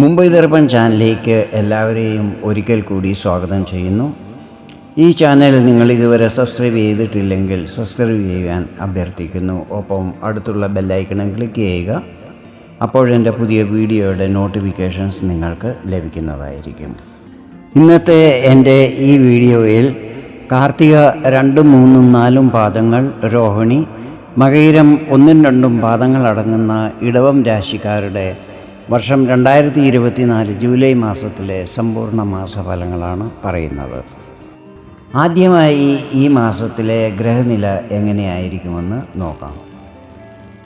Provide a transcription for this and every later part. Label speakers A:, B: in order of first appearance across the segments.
A: മുംബൈ ദർപ്പൺ ചാനലിലേക്ക് എല്ലാവരെയും ഒരിക്കൽ കൂടി സ്വാഗതം ചെയ്യുന്നു. ഈ ചാനൽ നിങ്ങൾ ഇതുവരെ സബ്സ്ക്രൈബ് ചെയ്തിട്ടില്ലെങ്കിൽ സബ്സ്ക്രൈബ് ചെയ്യാൻ അഭ്യർത്ഥിക്കുന്നു. ഒപ്പം അടുത്തുള്ള ബെല്ലൈക്കണം ക്ലിക്ക് ചെയ്യുക. അപ്പോഴെന്റെ പുതിയ വീഡിയോയുടെ നോട്ടിഫിക്കേഷൻസ് നിങ്ങൾക്ക് ലഭിക്കുന്നതായിരിക്കും. ഇന്നത്തെ എന്റെ ഈ വീഡിയോയിൽ കാർത്തിക രണ്ടും മൂന്നും നാലും പാദങ്ങൾ രോഹിണി മകയിരം ഒന്നും രണ്ടും പാദങ്ങൾ അടങ്ങുന്ന ഇടവം രാശിക്കാരുടെ വർഷം രണ്ടായിരത്തി ഇരുപത്തിനാല് ജൂലൈ മാസത്തിലെ സമ്പൂർണ മാസഫലങ്ങളാണ് പറയുന്നത്. ആദ്യമായി ഈ മാസത്തിലെ ഗ്രഹനില എങ്ങനെയായിരിക്കുമെന്ന് നോക്കാം.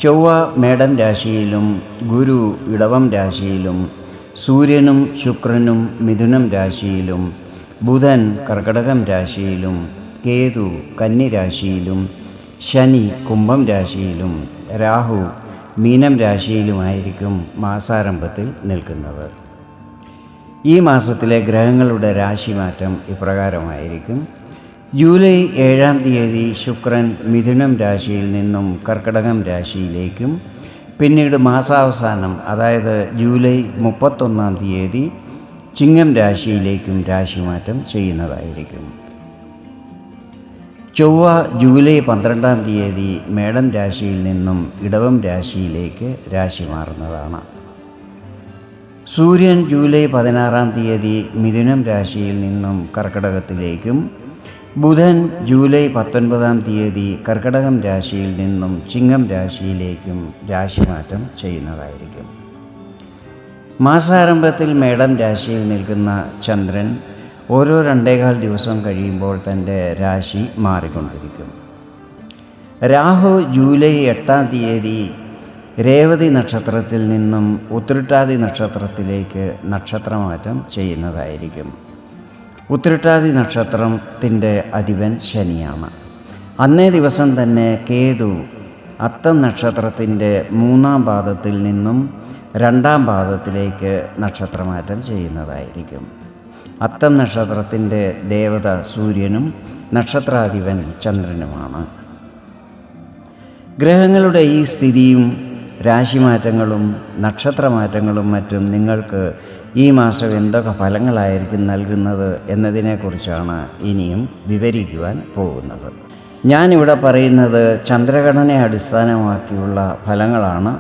A: ചൊവ്വ മേടം രാശിയിലും ഗുരു ഇടവം രാശിയിലും സൂര്യനും ശുക്രനും മിഥുനം രാശിയിലും ബുധൻ കർക്കടകം രാശിയിലും കേതു കന്നി രാശിയിലും ശനി കുംഭം രാശിയിലും രാഹു മീനം രാശിയിലുമായിരിക്കും മാസാരംഭത്തിൽ നിൽക്കുന്നത് ഈ മാസത്തിലെ ഗ്രഹങ്ങളുടെ രാശിമാറ്റം ഇപ്രകാരമായിരിക്കും. ജൂലൈ ഏഴാം തീയതി ശുക്രൻ മിഥുനം രാശിയിൽ നിന്നും കർക്കടകം രാശിയിലേക്കും പിന്നീട് മാസാവസാനം അതായത് ജൂലൈ മുപ്പത്തൊന്നാം തീയതി ചിങ്ങം രാശിയിലേക്കും രാശിമാറ്റം ചെയ്യുന്നതായിരിക്കും. ചൊവ്വ ജൂലൈ പന്ത്രണ്ടാം തീയതി മേടം രാശിയിൽ നിന്നും ഇടവം രാശിയിലേക്ക് രാശി മാറുന്നതാണ്. സൂര്യൻ ജൂലൈ പതിനാറാം തീയതി മിഥുനം രാശിയിൽ നിന്നും കർക്കടകത്തിലേക്കും ബുധൻ ജൂലൈ പത്തൊൻപതാം തീയതി കർക്കടകം രാശിയിൽ നിന്നും ചിങ്ങം രാശിയിലേക്കും രാശിമാറ്റം ചെയ്യുന്നതായിരിക്കും. മാസാരംഭത്തിൽ മേടം രാശിയിൽ നിൽക്കുന്ന ചന്ദ്രൻ ഓരോ രണ്ടേകാൽ ദിവസം കഴിയുമ്പോൾ തന്റെ രാശി മാറിക്കൊണ്ടിരിക്കും. രാഹു ജൂലൈ എട്ടാം തീയതി രേവതി നക്ഷത്രത്തിൽ നിന്നും ഉത്രട്ടാതി നക്ഷത്രത്തിലേക്ക് നക്ഷത്രമാറ്റം ചെയ്യുന്നതായിരിക്കും. ഉത്രട്ടാതി നക്ഷത്രത്തിന്റെ അധിപൻ ശനിയാണ്. അന്നേ ദിവസം തന്നെ കേതു അത്തം നക്ഷത്രത്തിന്റെ മൂന്നാം പാദത്തിൽ നിന്നും രണ്ടാം പാദത്തിലേക്ക് നക്ഷത്രമാറ്റം ചെയ്യുന്നതായിരിക്കും. അത്തം നക്ഷത്രത്തിന്റെ ദേവത സൂര്യനും നക്ഷത്രാധിപൻ ചന്ദ്രനുമാണ്. ഗ്രഹങ്ങളുടെ ഈ സ്ഥിതിയും രാശിമാറ്റങ്ങളും നക്ഷത്രമാറ്റങ്ങളും മറ്റും നിങ്ങൾക്ക് ഈ മാസം എന്തൊക്കെ ഫലങ്ങളായിരിക്കും നൽകുന്നത് എന്നതിനെക്കുറിച്ചാണ് ഇനിയും വിവരിക്കുവാൻ പോകുന്നത്. ഞാനിവിടെ പറയുന്നത് ചന്ദ്രഘടനയെ അടിസ്ഥാനമാക്കിയുള്ള ഫലങ്ങളാണ്.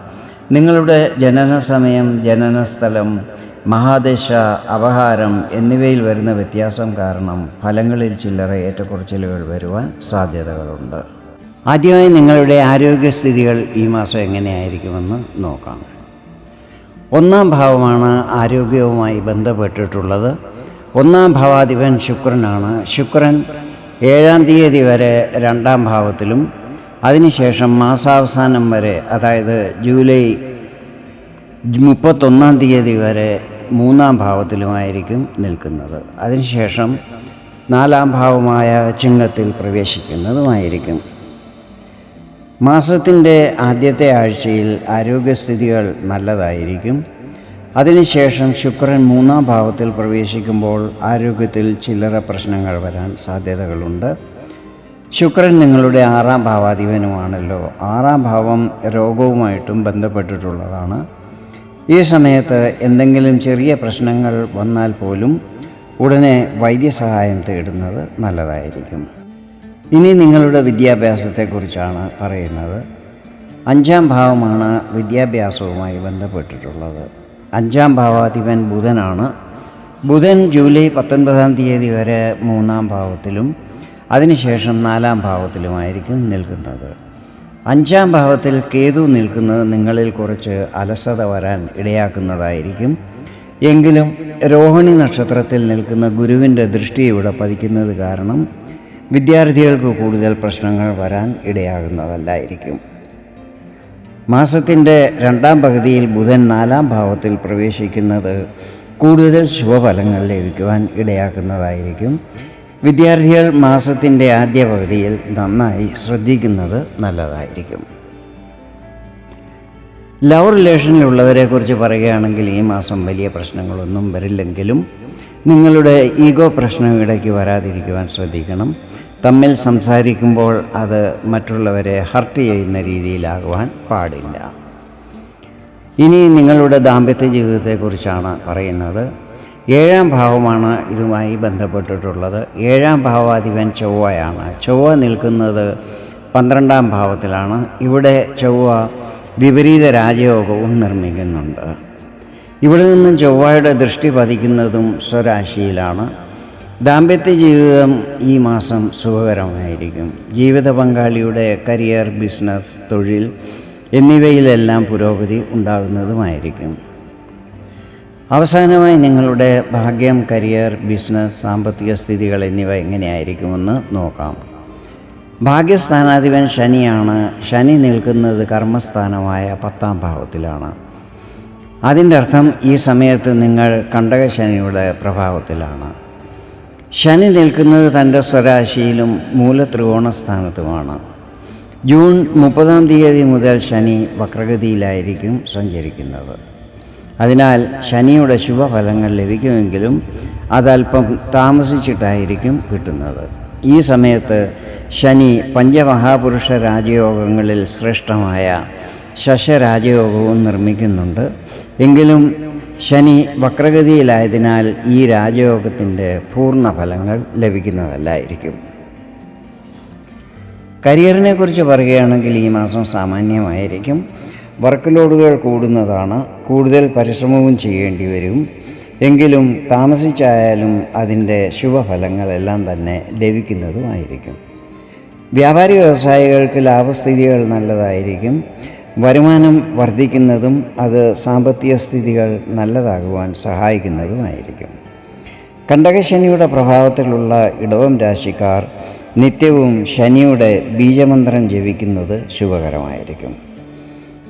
A: നിങ്ങളുടെ ജനന സമയം ജനനസ്ഥലം മഹാദശ അപഹാരം എന്നിവയിൽ വരുന്ന വ്യത്യാസം കാരണം ഫലങ്ങളിൽ ചില്ലറ ഏറ്റക്കുറച്ചിലുകൾ വരുവാൻ സാധ്യതകളുണ്ട്. ആദ്യമായി നിങ്ങളുടെ ആരോഗ്യസ്ഥിതികൾ ഈ മാസം എങ്ങനെയായിരിക്കുമെന്ന് നോക്കാം. ഒന്നാം ഭാവമാണ് ആരോഗ്യവുമായി ബന്ധപ്പെട്ടിട്ടുള്ളത്. ഒന്നാം ഭാവാധിപൻ ശുക്രനാണ്. ശുക്രൻ ഏഴാം തീയതി വരെ രണ്ടാം ഭാവത്തിലും അതിനുശേഷം മാസാവസാനം വരെ അതായത് ജൂലൈ മുപ്പത്തൊന്നാം തീയതി വരെ മൂന്നാം ഭാവത്തിലുമായിരിക്കും നിൽക്കുന്നത്. അതിനുശേഷം നാലാം ഭാവമായ ചിങ്ങത്തിൽ പ്രവേശിക്കുന്നതുമായിരിക്കും. മാസത്തിന്റെ ആദ്യത്തെ ആഴ്ചയിൽ ആരോഗ്യസ്ഥിതികൾ നല്ലതായിരിക്കും. അതിനുശേഷം ശുക്രൻ മൂന്നാം ഭാവത്തിൽ പ്രവേശിക്കുമ്പോൾ ആരോഗ്യത്തിൽ ചില്ലറ പ്രശ്നങ്ങൾ വരാൻ സാധ്യതകളുണ്ട്. ശുക്രൻ നിങ്ങളുടെ ആറാം ഭാവാധിപനുമാണല്ലോ. ആറാം ഭാവം രോഗവുമായിട്ടും ബന്ധപ്പെട്ടിട്ടുള്ളതാണ്. ഈ സമയത്ത് എന്തെങ്കിലും ചെറിയ പ്രശ്നങ്ങൾ വന്നാൽ പോലും ഉടനെ വൈദ്യസഹായം തേടുന്നത് നല്ലതായിരിക്കും. ഇനി നിങ്ങളുടെ വിദ്യാഭ്യാസത്തെക്കുറിച്ചാണ് പറയുന്നത്. അഞ്ചാം ഭാവമാണ് വിദ്യാഭ്യാസവുമായി ബന്ധപ്പെട്ടിട്ടുള്ളത്. അഞ്ചാം ഭാവാധിപൻ ബുധനാണ്. ബുധൻ ജൂലൈ പത്തൊൻപതാം തീയതി വരെ മൂന്നാം ഭാവത്തിലും അതിനുശേഷം നാലാം ഭാവത്തിലുമായിരിക്കും നിൽക്കുന്നത്. അഞ്ചാം ഭാവത്തിൽ കേതു നിൽക്കുന്നത് നിങ്ങളിൽ കുറച്ച് അലസത വരാൻ ഇടയാക്കുന്നതായിരിക്കും. എങ്കിലും രോഹിണി നക്ഷത്രത്തിൽ നിൽക്കുന്ന ഗുരുവിന്റെ ദൃഷ്ടി ഇവിടെ പതിക്കുന്നത് കാരണം വിദ്യാർത്ഥികൾക്ക് കൂടുതൽ പ്രശ്നങ്ങൾ വരാൻ ഇടയാകുന്നതല്ലായിരിക്കും. മാസത്തിന്റെ രണ്ടാം പകുതിയിൽ ബുധൻ നാലാം ഭാവത്തിൽ പ്രവേശിക്കുന്നത് കൂടുതൽ ശുഭഫലങ്ങൾ ലഭിക്കുവാൻ ഇടയാക്കുന്നതായിരിക്കും. വിദ്യാർത്ഥികൾ മാസത്തിന്റെ ആദ്യ പകുതിയിൽ നന്നായി ശ്രദ്ധിക്കുന്നത് നല്ലതായിരിക്കും. ലവ് റിലേഷനിലുള്ളവരെക്കുറിച്ച് പറയുകയാണെങ്കിൽ ഈ മാസം വലിയ പ്രശ്നങ്ങളൊന്നും വരില്ലെങ്കിലും നിങ്ങളുടെ ഈഗോ പ്രശ്നം ഇടയ്ക്ക് വരാതിരിക്കുവാൻ ശ്രദ്ധിക്കണം. തമ്മിൽ സംസാരിക്കുമ്പോൾ അത് മറ്റുള്ളവരെ ഹർട്ട് ചെയ്യുന്ന രീതിയിലാകുവാൻ പാടില്ല. ഇനി നിങ്ങളുടെ ദാമ്പത്യ ജീവിതത്തെക്കുറിച്ചാണ് പറയുന്നത്. ഏഴാം ഭാവമാണ് ഇതുമായി ബന്ധപ്പെട്ടിട്ടുള്ളത്. ഏഴാം ഭാവാധിപൻ ചൊവ്വയാണ്. ചൊവ്വ നിൽക്കുന്നത് പന്ത്രണ്ടാം ഭാവത്തിലാണ്. ഇവിടെ ചൊവ്വ വിപരീത രാജയോഗവും നിർമ്മിക്കുന്നുണ്ട്. ഇവിടെ നിന്നും ചൊവ്വയുടെ ദൃഷ്ടി പതിക്കുന്നതും സ്വരാശിയിലാണ്. ദാമ്പത്യ ജീവിതം ഈ മാസം സുഖകരമായിരിക്കും. ജീവിത പങ്കാളിയുടെ കരിയർ ബിസിനസ് തൊഴിൽ എന്നിവയിലെല്ലാം പുരോഗതി ഉണ്ടാകുന്നതുമായിരിക്കും. അവസാനമായി നിങ്ങളുടെ ഭാഗ്യം കരിയർ ബിസിനസ് സാമ്പത്തിക സ്ഥിതികൾ എന്നിവ എങ്ങനെയായിരിക്കുമെന്ന് നോക്കാം. ഭാഗ്യസ്ഥാനാധിപൻ ശനിയാണ്. ശനി നിൽക്കുന്നത് കർമ്മസ്ഥാനമായ പത്താം ഭാവത്തിലാണ്. അതിന്റെ അർത്ഥം ഈ സമയത്ത് നിങ്ങൾ കണ്ടകശനിയുടെ പ്രഭാവത്തിലാണ്. ശനി നിൽക്കുന്നത് തന്റെ സ്വരാശിയിലും മൂലത്രികോണസ്ഥാനത്തുമാണ്. ജൂൺ മുപ്പതാം തീയതി മുതൽ ശനി വക്രഗതിയിലായിരിക്കും സഞ്ചരിക്കുന്നത്. അതിനാൽ ശനിയുടെ ശുഭഫലങ്ങൾ ലഭിക്കുമെങ്കിലും അതല്പം താമസിച്ചിട്ടായിരിക്കും കിട്ടുന്നത്. ഈ സമയത്ത് ശനി പഞ്ചമഹാപുരുഷ രാജയോഗങ്ങളിൽ ശ്രേഷ്ഠമായ ശശരാജയോഗവും നിർമ്മിക്കുന്നുണ്ട്. എങ്കിലും ശനി വക്രഗതിയിലായതിനാൽ ഈ രാജയോഗത്തിന്റെ പൂർണ ഫലങ്ങൾ ലഭിക്കുന്നതല്ലായിരിക്കും. കരിയറിനെ കുറിച്ച് പറയുകയാണെങ്കിൽ ഈ മാസം സാമാന്യമായിരിക്കും. വർക്ക് ലോഡുകൾ കൂടുന്നതാണ് കൂടുതൽ പരിശ്രമവും ചെയ്യേണ്ടി വരും. എങ്കിലും താമസിച്ചായാലും അതിന്റെ ശുഭഫലങ്ങളെല്ലാം തന്നെ ലഭിക്കുന്നതുമായിരിക്കും. വ്യാപാരി വ്യവസായികൾക്ക് ലാഭസ്ഥിതികൾ നല്ലതായിരിക്കും. വരുമാനം വർദ്ധിക്കുന്നതും അത് സാമ്പത്തിക സ്ഥിതികൾ നല്ലതാകുവാൻ സഹായിക്കുന്നതുമായിരിക്കും. കണ്ടകശനിയുടെ പ്രഭാവത്തിലുള്ള ഇടവം രാശിക്കാർ നിത്യവും ശനിയുടെ ബീജമന്ത്രം ജപിക്കുന്നത് ശുഭകരമായിരിക്കും.